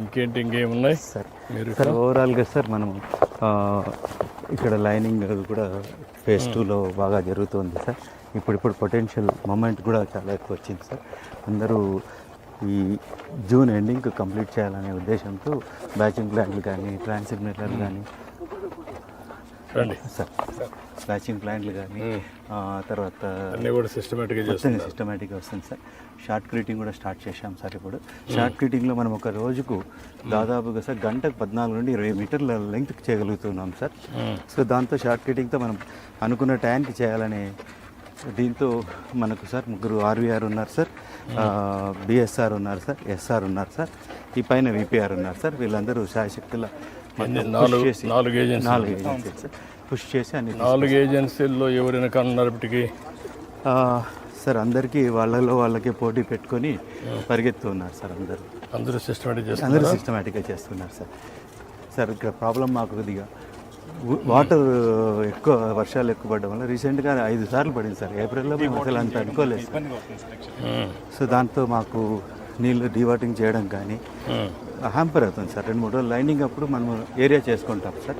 ఇంకేంటి ఇంకేమున్నాయి? సార్ మీరు సార్ ఓవరాల్గా సార్ మనం ఇక్కడ లైనింగ్ కూడా ఫేజ్ టూలో బాగా జరుగుతుంది సార్. ఇప్పుడు ఇప్పుడు పొటెన్షియల్ మూమెంట్ కూడా చాలా ఎక్కువ వచ్చింది సార్. అందరూ ఈ జూన్ ఎండింగ్ కంప్లీట్ చేయాలనే ఉద్దేశంతో బ్యాచింగ్ ప్లాంట్లు కానీ ట్రాన్సిగ్నేటర్లు కానీ రండి. సార్. బ్యాచింగ్ ప్లాంట్లు కానీ తర్వాత అన్నీ కూడా సిస్టమేటిక్గా చేస్తున్నారు. సిస్టమేటిక్గా వస్తుంది సార్. షార్ట్ క్రీటింగ్ కూడా స్టార్ట్ చేశాం సార్ ఇప్పుడు. షార్ట్ క్రీటింగ్లో మనం ఒక రోజుకు దాదాపుగా సార్ గంటకు పద్నాలుగు నుండి ఇరవై మీటర్ల లెంగ్త్ చేయగలుగుతున్నాం సార్. సో దాంతో షార్ట్ క్రీటింగ్తో మనం అనుకున్న టైంకి చేయాలనే దీంతో మనకు సార్ ముగ్గురు ఆర్వీఆర్ ఉన్నారు సార్. బిఎస్ఆర్ ఉన్నారు సార్ ఎస్ఆర్ ఉన్నారు సార్. ఈ పైన విపిఆర్ ఉన్నారు సార్. వీళ్ళందరూ శాశక్తుల ఎన్ని? నాలుగు నాలుగు ఏజెన్సీ నాలుగు ఏజెన్సీలు సార్ పుష్ చేసి అన్ని నాలుగు ఏజెన్సీల్లో ఎవరైనా కన్నారు ఇప్పటికి ఆ, సార్ అందరికీ వాళ్ళలో వాళ్ళకే పోటీ పెట్టుకొని పరిగెత్తున్నారు సార్ అందరూ. అందరూ సిస్టమేటిక్ అందరూ సిస్టమేటిక్గా చేస్తున్నారు సార్. సార్ ఇక్కడ ప్రాబ్లం మాకు కొద్దిగా. వాటర్ ఎక్కువ వర్షాలు ఎక్కువ పడడం వల్ల రీసెంట్గా ఐదు సార్లు పడింది సార్. ఏప్రిల్లో మేము అసలు అంత అనుకోలేదు సార్. సో దాంతో మాకు నీళ్ళు డీవాటింగ్ చేయడం కానీ హ్యాంపర్ అవుతుంది సార్. రెండు మూడు రోజులు లైనింగ్ అప్పుడు మనం ఏరియా చేసుకుంటాం సార్.